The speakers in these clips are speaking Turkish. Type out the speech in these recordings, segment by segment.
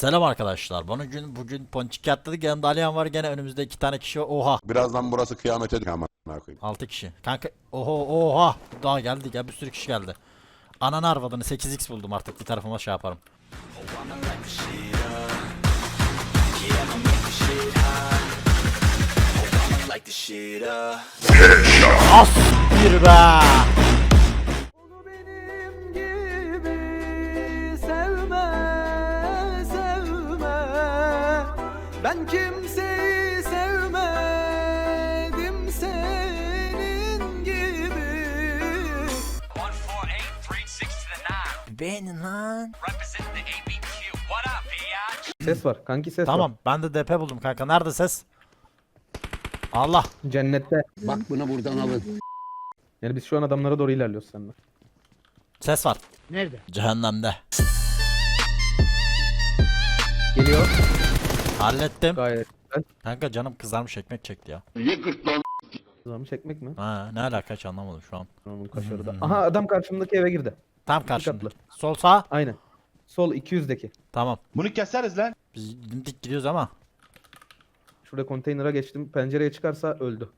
Selam arkadaşlar. Bugün bugün Ponçik atladık. Yanımda Alihan var. Gene önümüzde iki tane kişi var. Oha. Birazdan burası kıyamete amına koyayım. 6 kişi. Kanka oho oha. Daha geldi ya bir sürü kişi geldi. Ananı arvadını 8x buldum artık bir tarafıma şey yaparım. As bir be. Ben kimseyi sevmedim senin gibi 148 to the 9. Benim lan. Representing the ABQ. What up, bitch? Ses var. Kanki ses Tamam ben de DP buldum kanka. Nerede ses? Allah. var. Cennette. Bak bunu buradan alın. Yani biz şu an adamlara doğru ilerliyoruz seninle. Ses var. Nerede? Cehennemde. Geliyor. Hallettim. Gayet güzel. Kanka canım kızarmış ekmek çekti ya. Kızarmış çekmek mi? Ha ne alaka hiç anlamadım şu an. Onun kaşarı da. Aha adam karşımdaki eve girdi. Tam karşımda. katlı. Sol sağ. Aynen. Sol 200'deki. Tamam. Bunu keseriz lan. Biz dimdik gidiyoruz ama. Şurada konteynere geçtim. Pencereye çıkarsa öldü.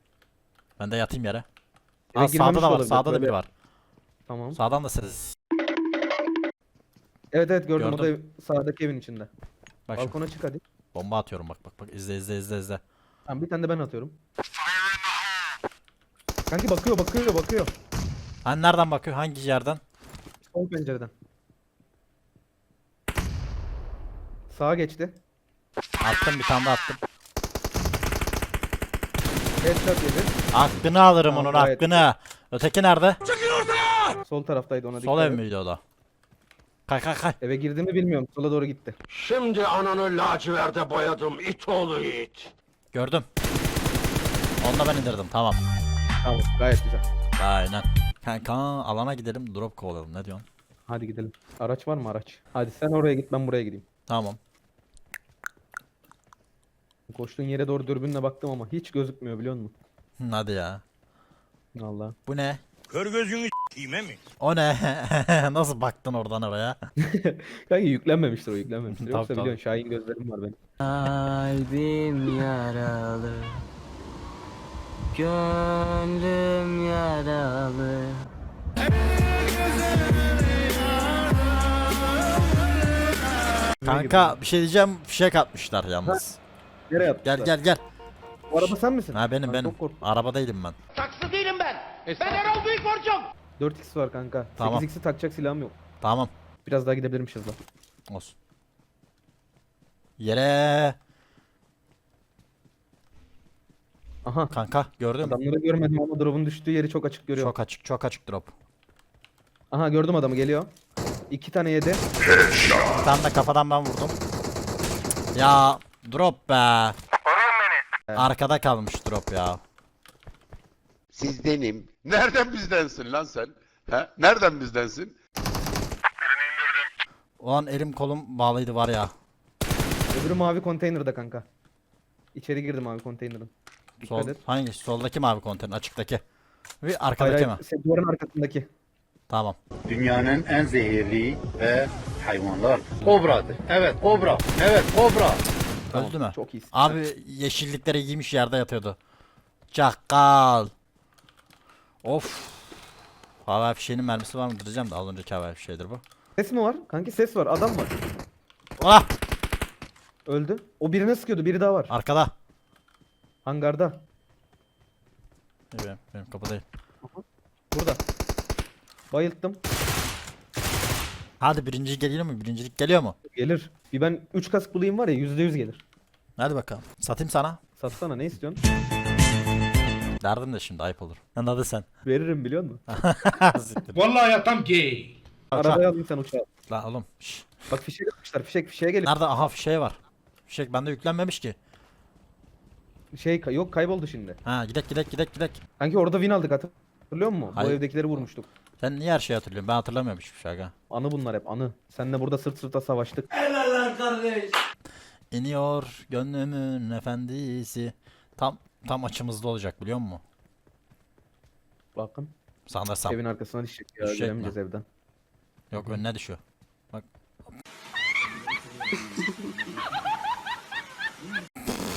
Ben de yatayım yere. Eve Aa, girmemiş sağda da var. olabilir, Sağda da böyle. biri var. Tamam. Sağdan da ses. Evet evet gördüm. O da Gördüm. ev- sağdaki evin içinde. Bak şimdi. Balkona çık hadi. Bomba atıyorum bak bak bak. İzle izle izle izle. Tamam bir tane de ben atıyorum. Kanki bakıyor bakıyor bakıyor. Hani nereden bakıyor? Hangi yerden? Sol pencereden. Sağa geçti. Attım bir tane de attım. Headshot yedi. Hakkını alırım Tamam, onun gayet hakkını. Öteki nerede? Sol taraftaydı ona Sol dikkat ev et. miydi o da? Kay kay kay. Eve girdi mi bilmiyorum. Sola doğru gitti. Şimdi ananı laciverde boyadım it oğlu it. Gördüm. Onu da ben indirdim tamam. Tamam gayet güzel. Aynen. Kanka alana gidelim drop kovalayalım ne diyorsun? Hadi gidelim. Araç var mı araç? Hadi sen oraya git ben buraya gideyim. Tamam. Koştuğun yere doğru dürbünle baktım ama hiç gözükmüyor biliyor musun? Hı, Hadi ya. Allah. Bu ne? Kör gözünü s**eyim mi? O ne? Nasıl baktın oradan oraya? Kanka yüklenmemiştir o yüklenmemiştir. Tabii, Yoksa tabii. biliyorsun Şahin gözlerim var benim. Kalbim yaralı Gönlüm yaralı Kanka bir şey diyeceğim fişek atmışlar yalnız. Nereye yaptın? Gel gel gel. O araba sen misin? Ha benim Ben benim. çok korktum. Araba değilim ben. 4x var kanka. Tamam. 8x'i takacak silahım yok. Tamam. Biraz daha gidebilirmişiz lan. Olsun. Yere. Aha. Kanka gördün mü? Adamları görmedim ama drop'un düştüğü yeri çok açık görüyorum. Çok açık çok açık drop. Aha gördüm adamı geliyor. İki tane yedi. Bir tane de kafadan ben vurdum. Ya drop be. Arkada kalmış drop ya. Sizdenim. Nereden bizdensin lan sen? He? Nereden bizdensin? Ulan elim kolum bağlıydı var ya. Öbürü mavi konteynerde kanka. İçeri girdi mavi konteynerin. Dikkat Sol, et. hangi? Soldaki mavi konteyner açıktaki. Ve Hayır, arkadaki hayır, mi? se- duvarın arkasındaki. Tamam. Dünyanın en zehirli ve hayvanlar. Kobradır. Evet kobra. Evet kobra. Öldü mü? Çok iyisin. Abi yeşillikleri giymiş yerde yatıyordu. Çakal. Of. Hava fişeğinin mermisi var mı diyeceğim de az önceki hava fişeğidir bu. Ses mi var? Kanki ses var. Adam var. Ah! Öldü. O birine sıkıyordu. Biri daha var. Arkada. Hangarda. Benim, benim kapıdayım. Burada. Bayılttım. Hadi birinci geliyor mu? Birincilik geliyor mu? Gelir. Bir ben 3 kask bulayım var ya %100 gelir. Hadi bakalım. Satayım sana. Satsana ne istiyorsun? Derdim de şimdi ayıp olur. Lan hadi sen. Veririm biliyor musun? Siktir. Vallahi ya tam gay. Arabaya alayım sen uçağa. Lan oğlum. şş. Bak fişek atmışlar. Fişek fişeğe gelin. Nerede? Aha fişeği var. Fişek bende yüklenmemiş ki. Şey yok kayboldu şimdi. Ha gidek gidek gidek gidek. Kanki orada win aldık hatırlıyor musun? Hayır. Bu evdekileri vurmuştuk. Sen niye her şeyi hatırlıyorsun? Ben hatırlamıyorum hiçbir şey aga. Anı bunlar hep anı. Seninle burada sırt sırta savaştık. İniyor gönlümün efendisi. Tam tam açımızda olacak biliyor musun? Bakın. Sanırsam. Evin arkasına düşecek ya. Düşecek mi? Giremeyeceğiz evden. Yok önüne düşüyor. Bak.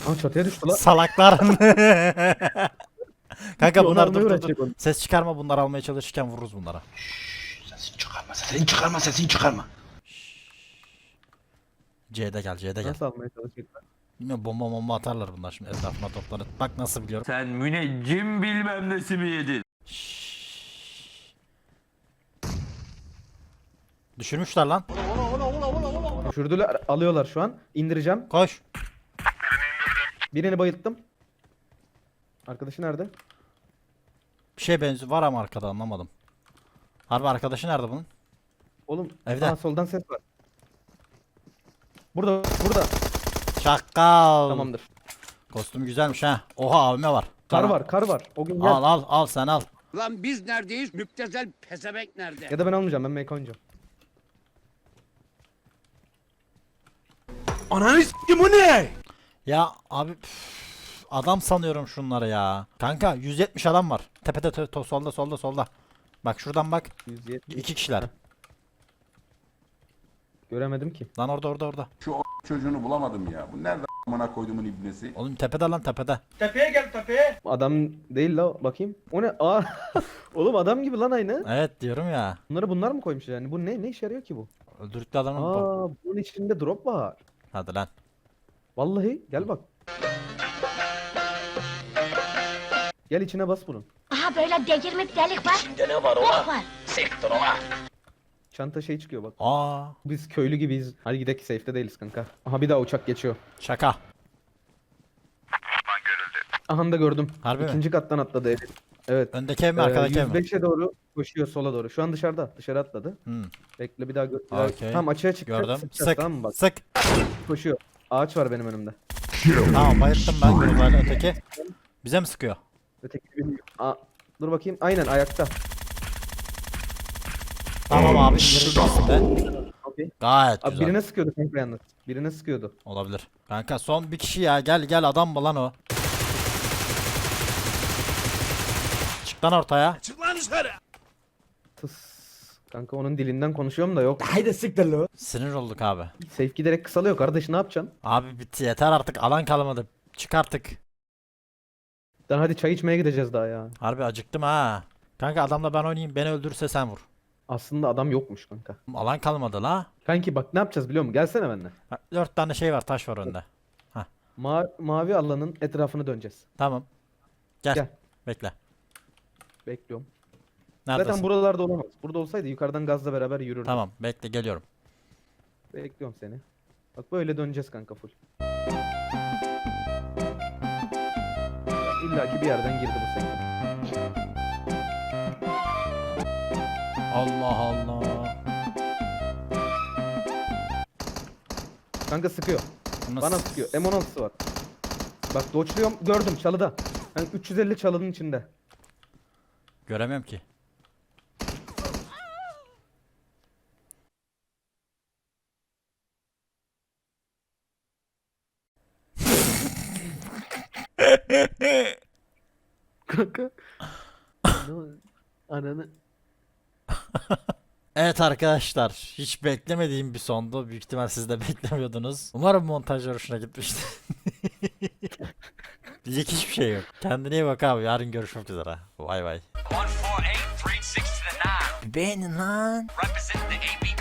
Aa çatıya düştü lan. Salaklar. Kanka bunlar dur dur dur. Ses çıkarma bunlar almaya çalışırken vururuz bunlara. Sesini çıkarma sesini çıkarma sesini çıkarma. C'de gel C'de gel. Nasıl almaya çalışacaklar? Bilmiyorum bomba bomba atarlar bunlar şimdi etrafına toplanıp. Bak nasıl biliyorum. Sen müneccim bilmem nesi mi yedin? Düşürmüşler lan. Düşürdüler alıyorlar şu an. İndireceğim. Koş. Birini bayılttım. Arkadaşı nerede? Bir şey benziyor var ama arkada anlamadım. Harbi arkadaşı nerede bunun? Oğlum Evde. Aa, soldan ses var. Burada burada. Çakal. Tamamdır. Kostüm güzelmiş ha. Oha abime var. Kar var kar var. O gün gel. Al al al sen al. Lan biz neredeyiz? Müptezel pezevenk nerede? Ya da ben almayacağım ben MK oynayacağım. Ananı s**kim bu ne? Ya abi üf, adam sanıyorum şunları ya. Kanka 170 adam var. Tepede te- to- solda solda solda. Bak şuradan bak. 170. İki kişiler. Göremedim ki. Lan orada orada orada. Çocuğunu bulamadım ya. Bu nerede amına koyduğumun ibnesi? Oğlum tepede lan tepede. Tepeye gel tepeye. Adam değil la bakayım. O ne? Aa. Oğlum adam gibi lan aynı. Evet diyorum ya. Bunları bunlar mı koymuş yani? Bu ne? Ne işe yarıyor ki bu? Öldürdükleri adamın bu- Aa bunun içinde drop var. Hadi lan. Vallahi gel bak. Gel içine bas bunun. Aha böyle delirme bir delik var. İçinde ne var ola? var. Çanta şey çıkıyor bak. Aa Biz köylü gibiyiz. Hadi gidelim safe'de değiliz kanka. Aha bir daha uçak geçiyor. şaka. Aha da gördüm. Harbi mi? İkinci kattan atladı herif. Evet. Öndeki ev mi Ee, arkadaki ev mi? 105'e doğru koşuyor sola doğru. Şu an dışarıda. Dışarı atladı. Hmm. Bekle bir daha gör. bir daha- Okey. Tamam açığa çıkacak. Gördüm. sıkacağız, Sık. Tamam mı bak. Sık. Koşuyor. Ağaç var benim önümde. Tamam bayılttım ben. Böyle öteki. Bize mi sıkıyor? Öteki bilmiyorum. Aa, dur bakayım. Aynen ayakta. Tamam abi indirilmişsin de. Okey. Gayet Abi güzel. birine sıkıyordu kanka yalnız. Birine sıkıyordu. Olabilir. Kanka son bir kişi ya. Gel gel adam mı lan o? Çık lan ortaya. Çık lan dışarı. Tıs. Kanka onun dilinden konuşuyorum da yok. Sinir olduk abi. Safe giderek kısalıyor kardeş ne yapacaksın? Abi bitti yeter artık alan kalmadı. Çık artık. Lan hadi çay içmeye gideceğiz daha ya. Harbi acıktım ha. Kanka adamla ben oynayayım beni öldürürse sen vur. Aslında adam yokmuş kanka. Alan kalmadı la. Kanki bak ne yapacağız biliyor musun? Gelsene benimle. Dört tane şey var taş var önde. Ma mavi alanın etrafını döneceğiz. Tamam. Gel. Gel. Bekle. Bekliyorum. Neredesin? Zaten buralarda olamaz. Burada olsaydı yukarıdan gazla beraber yürürdüm. Tamam bekle geliyorum. Bekliyorum seni. Bak böyle döneceğiz kanka full. İlla ki bir yerden girdi bu sefer. Allah Allah. Kanka sıkıyor. Bu Bana nasıl- sıkıyor. M16'sı var. Bak doçluyorum gördüm çalıda. Ben 350 çalının içinde. Göremiyorum ki. Kanka. Ananı. Evet arkadaşlar hiç beklemediğim bir sondu. Büyük ihtimal siz de beklemiyordunuz. Umarım montaj hoşuna gitmiştir. Diyecek hiçbir şey yok. Kendine iyi bak abi. Yarın görüşmek üzere. Bay bay. 148, 36 to the 9. Beğenin lan. Representing the AB